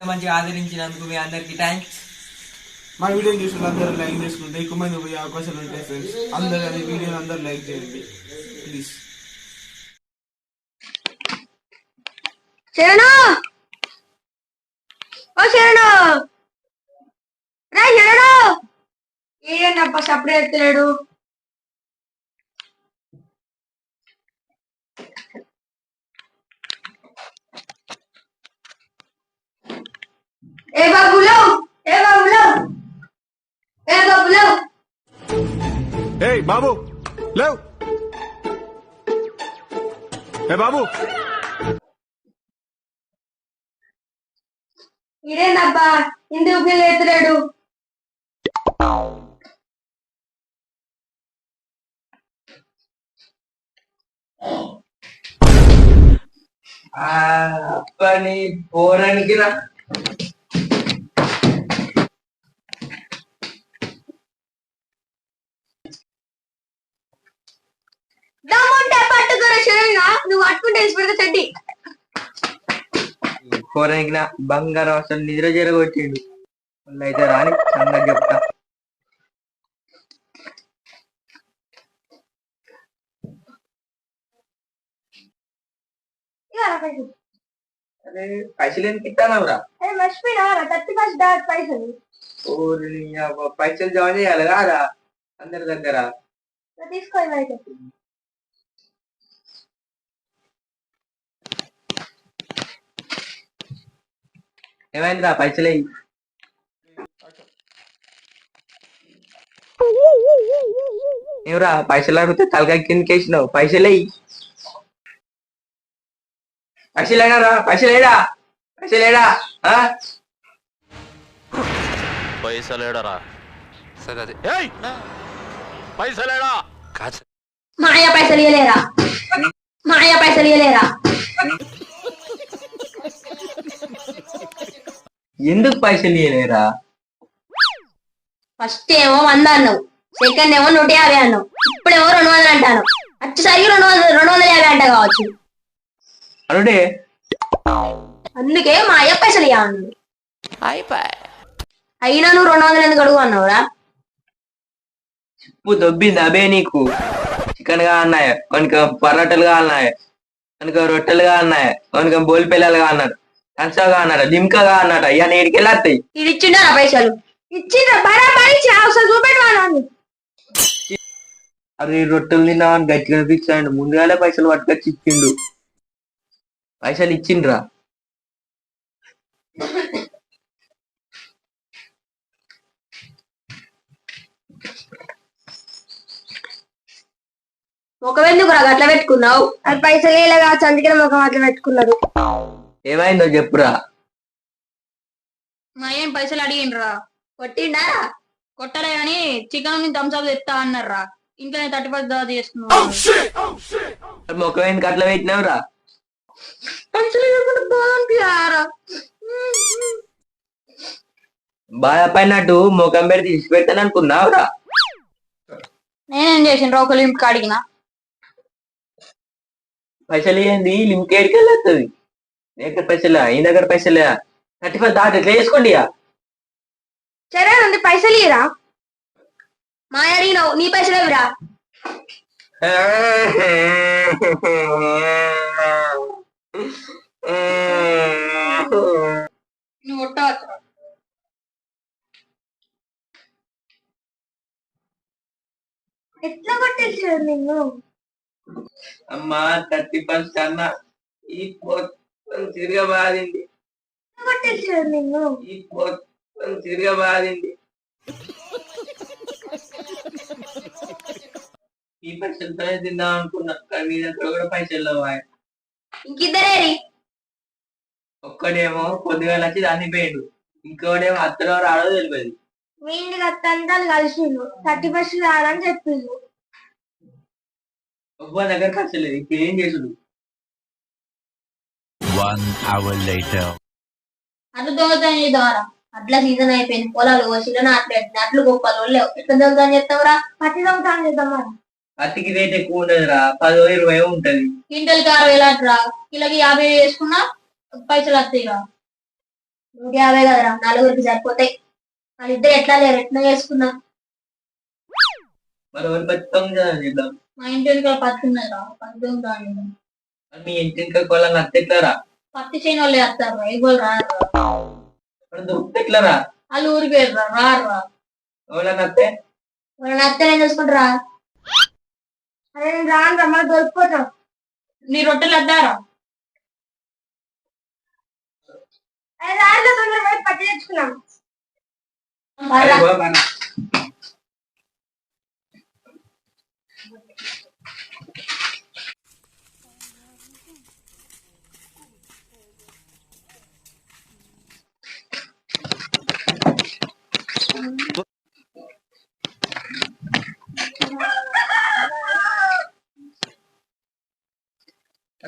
మంచిగా ఆదరించినందుకు మీ అందరికి థ్యాంక్స్ మా వీడియో చూసిన అందరూ లైక్ చేసుకుంటే ఎక్కువ మంది పోయే అవకాశాలు ఉంటాయి ఫ్రెండ్స్ అందరూ అది వీడియోని అందరూ లైక్ చేయండి. ప్లీజ్ శరణు! ఓ శరణు! రా శరణు! ఏంటప్ప సపరేట్ ఎత్తలేడు. ఏ బాబులో ఏ బాబులో ఏ బాబులో ఏయ్ బాబు లేవ్ ఏ బాబు ఇదేనబ్బా ఇందుకు పిల్ల ఎత్తలేడు పని పోరానికి రా. నువ్వు పట్టుకుంటే పెడితే చెడ్డి. పోరానికి నా బంగారం అసలు నిద్ర మళ్ళీ అయితే రాని సంగతి చెప్తా. అరే పైసలు ఎందుకు ఇస్తానవరా పైసలు. ఓరి నీ అవ్వ, పైసలు జమ చేయాలి కాదా అందరి దగ్గర. తీసుకో ఏమైందిరా? పైసలు. ఏమిరా? పైసలు అడిగితే తలకాయ కిందకి వేసినావు. పైసలు. ఎయ్. పైసలు ఏడారా? పైసలు ఏడా? పైసలు ఏడా? ఆ? పైసలేడరా సరే అది. ఏయ్! పైసలేడా కాదు. మాయ పైసలు ఇవ్వలేరా మాయ పైసలు ఇవ్వలేరా ఎందుకు పైసలు ఇయ్యలేరా? ఫస్ట్ ఏమో వంద అన్నావు. సెకండ్ ఏమో నూట యాభై అన్నావు. ఇప్పుడేమో రెండు వందలు అంటాను. వచ్చేసరికి రెండు వందలు రెండు వందల యాభై అంట కావచ్చు. అనుడే అందుకే మా అయ్య పైసలు ఇవ్వాలి అయినా నువ్వు రెండు వందలు ఎందుకు అడుగు అన్నావురా? ఉప్పు దొబ్బింది అబే నీకు. చికెన్గా అన్నాయి కొనుక పరోటాలు కావాలన్నాయి కొనుక రొట్టెలు కావాలన్నాయి కొనుక బోలి పిల్లలు కావాలన్నారు కంచగా అన్నాడు లిమ్కగా అన్నట ఇక నీడికి వెళ్ళాస్తాయి ఇది ఇచ్చిండా పైసలు? ఇచ్చిండ్రా బరాబరి ఇచ్చి ఒకసారి చూపెట్టమని అది రొట్టెలు తిన్నామని గట్టిగా అనిపించాడు ముందుగానే పైసలు పట్టుకొచ్చి ఇచ్చిండు. పైసలు ఇచ్చిండ్రా. ముఖం ఎందుకు రా అట్లా పెట్టుకున్నావు? అది పైసలు ఇలా అందుకనే ముఖం అట్లా పెట్టుకున్నారు ఏమైందో చెప్పురా. మా ఏం పైసలు అడిగిండ్రా? కొట్టిండా? కొట్టలే అని చికెన్ థమ్స్అప్ తెస్తా అన్నారా ఇంట్లోనే థర్టీ ఫస్ట్ దావా చేసుకున్నాం మరి ముఖం ఎందుకు అట్లా పెట్టినావురా? పైసలు ఇవ్వకుండా బాగుంటారా బాధపడినట్టు ముఖం పెడితే తీసి పెడతాను అనుకున్నావురా? నేనేం చేసిండ్రా? ఒక లింక్ అడిగిన. పైసలు ఏంది? లిమిట్ ఏడికి వెళ్ళొస్తుంది నీ దగ్గర పైసలు? ఈ దగ్గర పైసలు? థర్టీ ఫైవ్ దాటి ఎట్లా చేసుకోండి ఇక. సరే అండి పైసలు ఇరా మా అడిగినావు నీ పైసలు ఇవ్వరా? నువ్వు కొట్టవచ్చు ఎట్లా కొట్టేసాడు నిన్ను? అమ్మా థర్టీ ఫస్ట్ అన్న ఈ తిరిగా బాధింది ఈ మొత్తం తిరిగా బాధింది ఈ పైసలతోనే తిందాం అనుకున్నా కానీ నీ దగ్గర కూడా పైసలు లేవు ఆయన. ఇంకిద్దరేరి ఒక్కడేమో పొద్దుగాల వచ్చి దాన్ని పోయిండు. ఇంకోడేమో అత్తలో రాడో తెలియదు. మీ ఇంటికి అత్తంతా కలిసిండు థర్టీ ఫస్ట్ రాదని చెప్పిండు ఒక్క దగ్గర ఖర్చు లేదు. ఇప్పుడు ఏం చేసుడు? అటు దొంగతనం చేద్దామరా అట్లా సీజన్ అయిపోయింది. పొలాలు కోసిలో నాట్లు అట్లు గొప్పలు లేవు ఎట్లా దొంగతనం చేస్తావురా? పట్టి దొంగతనం చేద్దామా అతికి రేట్ ఎక్కువ ఉండదురా. పదో ఇరవై ఉంటది. క్వింటల్కి అరవై లాట్రా కిలోకి యాభై వేసుకున్నా పైసలు వస్తాయిరా నూట యాభై కదరా? నలుగురికి సరిపోతాయి. వాళ్ళిద్దరు ఎట్లా లేరు? ఎట్లా చేసుకున్నా? మరి ఎవరు చేద్దాం? మా ఇంటి వెనుక పత్తి ఉన్నదా పత్తి మరి మీ ఇంటి ఇంకా కోళ్ళని అత్తెట్లారా పత్తి చేయని వాళ్ళు వేస్తారు రారు మరి దొరుకుతెట్లారా వాళ్ళు ఊరికి వెళ్ళరా రారు ఎవరన్నా అత్తే వాళ్ళని అత్తనే చూసుకుంటారా అరే నేను రాను రా మళ్ళీ దొరికిపోతాం. నీ రొట్టెలు అద్దారా అరే రాను తొందర పోయి పట్టి తెచ్చుకున్నాం.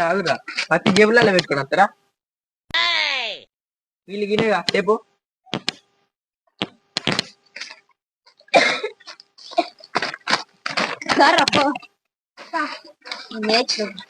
ಆಗುದ ಮತ್ತೆ ಜೇಬುಲೆಲ್ಲ ಬಿಟ್ಕೊಂಡು ಹತ್ತಾರ ಇಲ್ಲಿಗಿನ tape Caramba! Médico.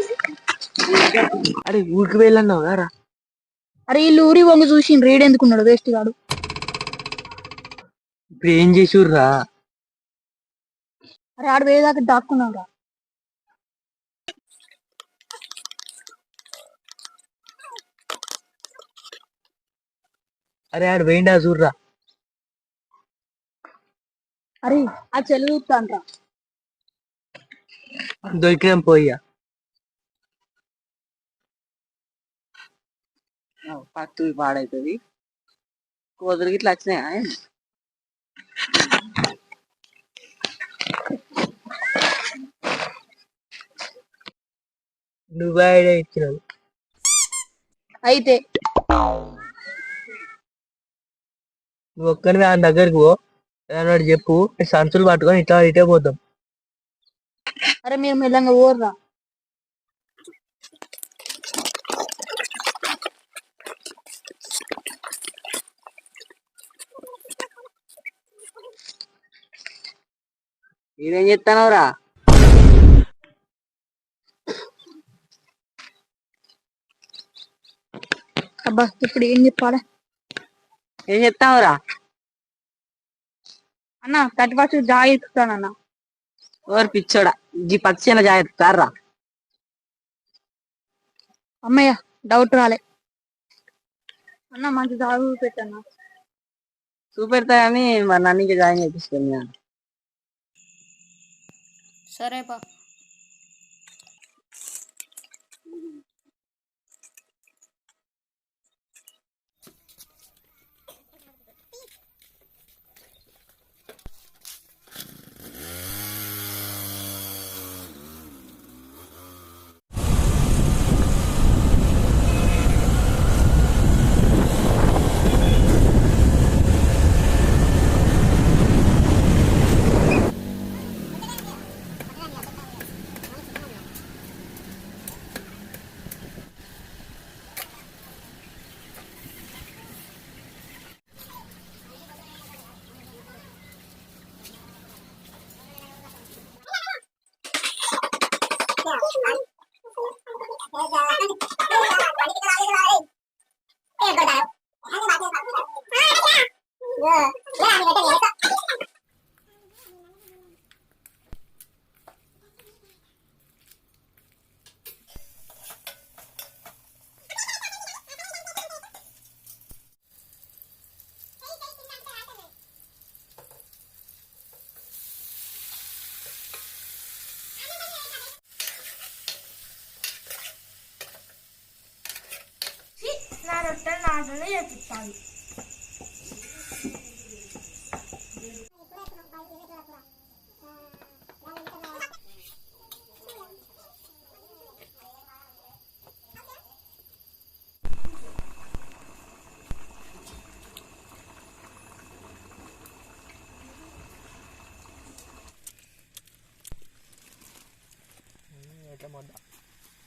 అరే ఊరికి వెళ్ళన్నావు? రా. అరే వీళ్ళు ఊరి వంగి చూసి రీడ్ ఎందుకున్నాడు వేస్ట్ గాడు. ఇప్పుడు ఏం చేసిర్రా? అరే ఆడు వేదాకా దాక్కున్నాడు రా. అరే ఆడు వేయండా చూర్రా అరే ఆ చెల్లి చూస్తాను రా దొరికినాం పోయ్యా. పత్తు పాడైతుంది. కోతులకి ఇట్లా వచ్చినాయా? నువ్వు ఐడియా ఇచ్చినావు. అయితే. నువ్వు ఒక్కరిని ఆయన దగ్గరికి పో. చెప్పు. సంచులు పట్టుకొని ఇట్లా ఇటే పోతాం. అరే మీరు మెల్లంగా ఊర్రా మీరేం చెప్తానవరా అబ్బా ఇప్పుడు ఏం చెప్పాలి? ఏం చెప్తానవరా అన్న థర్టీ ఫస్ట్ జాయి ఇస్తానన్న ఓరు పిచ్చోడా ఈ పచ్చిన జాగ్రత్త రా అమ్మయ్య డౌట్ రాలే. అన్న మంచి జాబ్ పెట్టన్న చూపెడతా కానీ మరి నన్ను ఇంకా జాయిన్ చేపిస్తుంది సరే Narot'tan ağzını yırtıp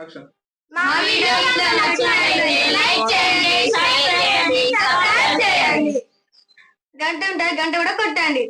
యాక్షన్. మా నచ్చినట్లయితే లైక్ చేయండి చేయండి సబ్స్క్రైబ్ చేయండి. గంట ఉంటే గంట కూడా కొట్టండి.